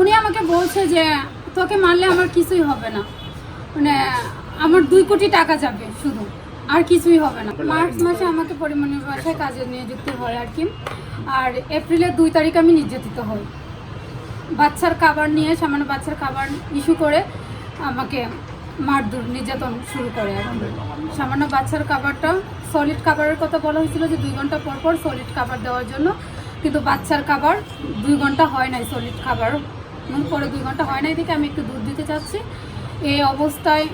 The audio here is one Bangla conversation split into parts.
উনি আমাকে বলছে যে তোকে মারলে আমার কিছুই হবে না। মানে আমার দুই কোটি টাকা যাবে শুধু আর কিছুই হবে না। মার্চ মাসে আমাকে পরিমণির বাসায় কাজে নিয়োজিত হয় আর কি। আর এপ্রিলের দুই তারিখ আমি নির্যাতিত হই। বাচ্চার খাবার নিয়ে সামান্য বাচ্চার খাবার ইস্যু করে আমাকে মারধর নির্যাতন শুরু করে এখন। সামান্য বাচ্চার খাবারটা সলিড খাবারের কথা বলা হয়েছিল যে দুই ঘণ্টা পর পর সলিড খাবার দেওয়ার জন্য। কিন্তু বাচ্চার খাবার দুই ঘণ্টা হয় নাই সলিড খাবার। উম, পরে দুই ঘণ্টা হয় নাই দেখে আমি একটু দুধ দিতে চাচ্ছি। এই অবস্থায়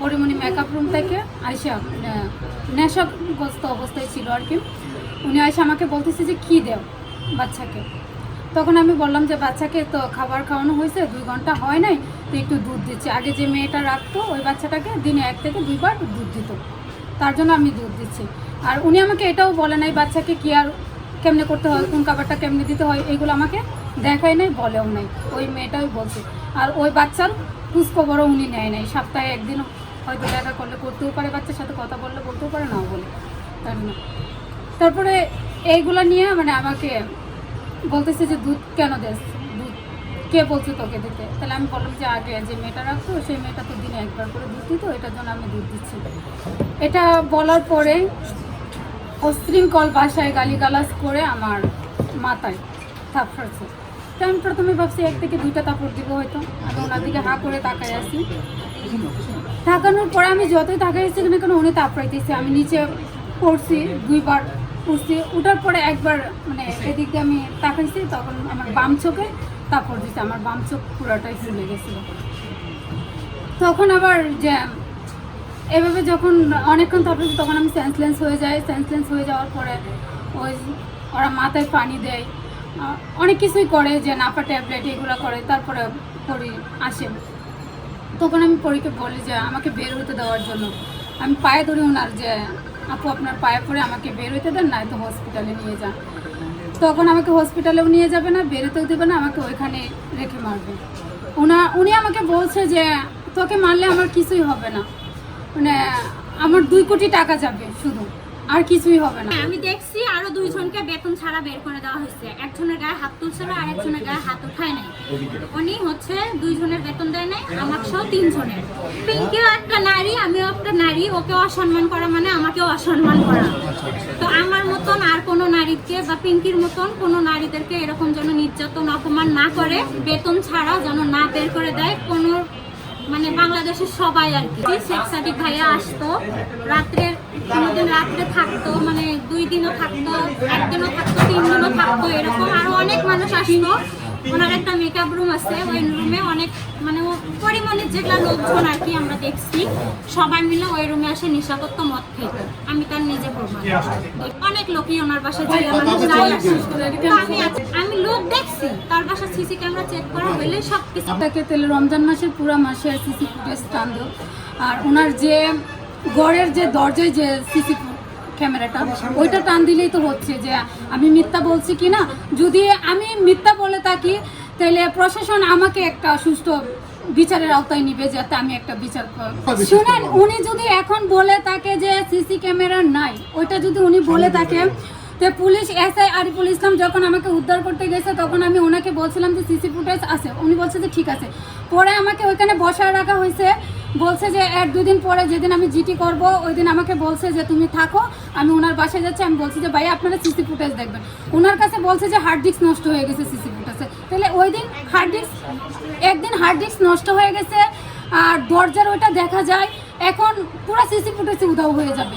পরিমণি মেকআপ রুম থেকে আইসা নেশাগ্রস্ত অবস্থায় ছিল আর কি। উনি আইসা আমাকে বলতেছে যে কী দেও বাচ্চাকে? তখন আমি বললাম যে বাচ্চাকে তো খাবার খাওয়ানো হয়েছে দুই ঘণ্টা হয় নাই তো একটু দুধ দিচ্ছি। আগে যে মেয়েটা রাখতো ওই বাচ্চাটাকে দিনে এক থেকে দুইবার দুধ দিত। তার জন্য আমি দুধ দিচ্ছি। আর উনি আমাকে এটাও বলে নাই বাচ্চাকে কি আর কেমনে করতে হয়? কোন খাবারটা কেমনে দিতে হয়? এগুলো আমাকে দেখাই নাই, বলেও নাই। ওই মেয়েটাই বলছে। আর ওই বাচ্চার খোঁজখবরও উনি নেয় নাই। সপ্তাহে একদিন হয়তো দেখা করলে, করতেও পারে বাচ্চার সাথে কথা বললে, বলতেও পারে, নাও বলে। তার তারপরে এইগুলো নিয়ে মানে আমাকে বলতেছে যে, দুধ কেন দেস? দুধ কে বলছে তোকে দিতে? তাহলে আমি বললাম যে, আগে যে মেয়েটা রাখতো, সেই মেয়েটা তো দিনে একবার করে দুধ দিত, এটার জন্য আমি দুধ দিচ্ছি। এটা বলার পরে অশৃঙ্খল ভাষায় গালিগালাজ করে আমার মাথায় থাপড়াচ্ছে। তো আমি প্রথমে ভাবছি এক থেকে দুইটা তাপড় দিব হয়তো। আমি ওনার দিকে হা করে তাকাই আসি তাকানোর পরে আমি যতই তাকাইছি না কেন উনি তাপড়াইতেছে। আমি নিচে পড়ছি, দুইবার পড়ছি। উঠার পরে একবার মানে এদিক দিয়ে আমি তাকাইছি, তখন আমার বাম চোখে তাপড় দিচ্ছে আমার বাম চোখ পুরাটাই ফুলে গেছিল। তখন আবার যে এভাবে যখন অনেকক্ষণ তারপরে তখন আমি সেন্সলেন্স হয়ে যাই। সেন্সলেন্স হয়ে যাওয়ার পরে ওই ওরা মাথায় পানি দেয়। অনেক কিছুই করে, যে নাপা ট্যাবলেট এগুলো করে, তারপরে পরি আসে। তখন আমি পরীকে বলি যে, আমাকে বের হতে দেওয়ার জন্য। আমি পায়ে ধরি ওনার যে, আপু, আপনার পায়ে পড়ে আমাকে বের হইতে দেন, না তো হসপিটালে নিয়ে যান। তখন আমাকে হসপিটালেও নিয়ে যাবে না, বেরোতেও দেবে না, আমাকে ওইখানে রেখে মারবে। ওনা, উনি আমাকে বলছে যে, তোকে মারলে আমার কিছুই হবে না। মানে আমার দুই কোটি টাকা যাবে শুধু। আর কিছুই হবে না। হ্যাঁ, আমি দেখছি আরও দুইজনকে বেতন ছাড়া বের করে দেওয়া হয়েছে। একজনের গায়ে হাত তুলছিল আর একজনের গায়ে হাত উঠায় নাই। উনি হচ্ছে দুইজনের বেতন দেয় নাই আমার সহ তিনজনের। পিঙ্কিও একটা নারী আমিও একটা নারী ওকে অসম্মান করা মানে আমাকেও অসম্মান করা। তো আমার মতন আর কোনো নারীকে বা পিঙ্কির মতন কোনো নারীদেরকে এরকম যেন নির্যাতন অপমান না করে বেতন ছাড়া যেন না বের করে দেয় কোনো মানে বাংলাদেশের সবাই আর কি। শেখ সাদিক ভাইয়া আসতো রাত্রে কোনোদিন রাত্রে থাকতো মানে দুই দিনও থাকতো একদিনও থাকতো তিন দিনও থাকতো এরকম। আরও অনেক মানুষ আসতো। ওনার একটা মেকআপ রুম আছে ওই রুমে অনেক মানে ও পরিমাণের যেগুলা লোকজন আর কি আমরা দেখছি সবাই মিলে ওই রুমে আসে নেশা করতো মদ খেত। আমি তার নিজে প্রমাণ অনেক লোকই ওনার বাসায় ছিল যাই আমি আমি লোক দেখছি তার বাসা সিসি ক্যামেরা চেক করা হইলে সব কিছু তাকে তেলে রমজান মাসের পুরো মাসে সিসি ফুটেজ টান আর ওনার যে গড়ের যে দরজায় যে সিসি ক্যামেরাটা ওইটা টান দিলেই তো হচ্ছে যে আমি মিথ্যা বলছি কি না যদি আমি মিথ্যা বলে থাকি তাহলে প্রশাসন আমাকে একটা সুস্থ বিচারের আওতায় নিবে যাতে আমি একটা বিচার পাই। শুনেন উনি যদি এখন বলে থাকে যে সিসি ক্যামেরা নাই ওইটা যদি উনি বলে থাকে তো পুলিশ এসআই আরিফুল ইসলাম যখন আমাকে উদ্ধার করতে গেছে তখন আমি ওনাকে বলছিলাম যে সিসি ফুটেজ আছে। উনি বলছে যে ঠিক আছে। পরে আমাকে ওইখানে বসায় রাখা হয়েছে বলছে যে এক দুদিন পরে যেদিন আমি জিটি করব ওই দিন আমাকে বলছে যে, তুমি থাকো, আমি ওনার বাসায় যাচ্ছি, আমি বলছি যে ভাই আপনারা সিসি ফুটেজ দেখবেন। ওনার কাছে বলছে যে হার্ড ডিস্ক নষ্ট হয়ে গেছে সিসি ফুটেজে তাহলে ওই দিন হার্ড ডিস্ক একদিন হার্ড ডিস্ক নষ্ট হয়ে গেছে, আর দরজার ওইটা দেখা যায়, এখন পুরো সিসি ফুটেজে উধাও হয়ে যাবে।